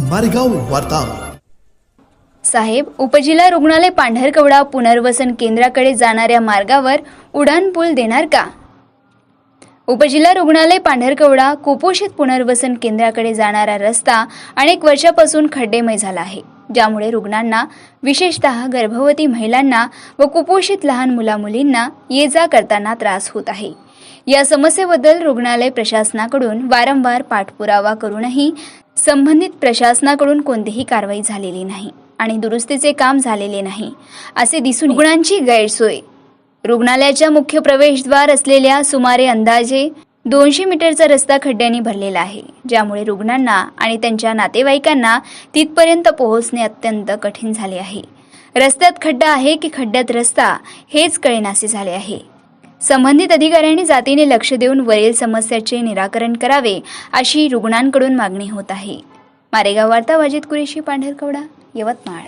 मारेगाव वार्ता. साहेब उपजिल्हा रुग्णालय पांढरकवडा पुनर्वसन केंद्राकडे जाणाऱ्या मार्गावर उडान पूल देणार का? उपजिल्हा रुग्णालय पांढरकवडा कुपोषित पुनर्वसन केंद्राकडे जाणारा रस्ता अनेक वर्षापासून खड्डेमय झाला आहे. ज्यामुळे रुग्णांना विशेषतः गर्भवती महिलांना व कुपोषित लहान मुलामुलींना ये जा करताना त्रास होत आहे. या समस्येबद्दल रुग्णालय प्रशासनाकडून वारंवार पाठपुरावा करूनही संबंधित प्रशासनाकडून कोणतीही कारवाई झालेली नाही आणि दुरुस्तीचे काम झालेले नाही असे दिसून रुग्णांची गैरसोय. रुग्णालयाच्या मुख्य प्रवेशद्वार असलेल्या सुमारे अंदाजे दोनशे मीटरचा रस्ता खड्ड्यांनी भरलेला आहे ज्यामुळे रुग्णांना आणि त्यांच्या नातेवाईकांना तिथपर्यंत पोहोचणे अत्यंत कठीण झाले आहे. रस्त्यात खड्डा आहे की खड्ड्यात रस्ता हेच कळेनासे झाले आहे. संबंधित अधिकाऱ्यांनी जातीने लक्ष देऊन वरील समस्याचे निराकरण करावे अशी रुग्णांकडून मागणी होत आहे. मारेगाव वार्ता वाजित कुरेशी पांढरकवडा यवतमाळ.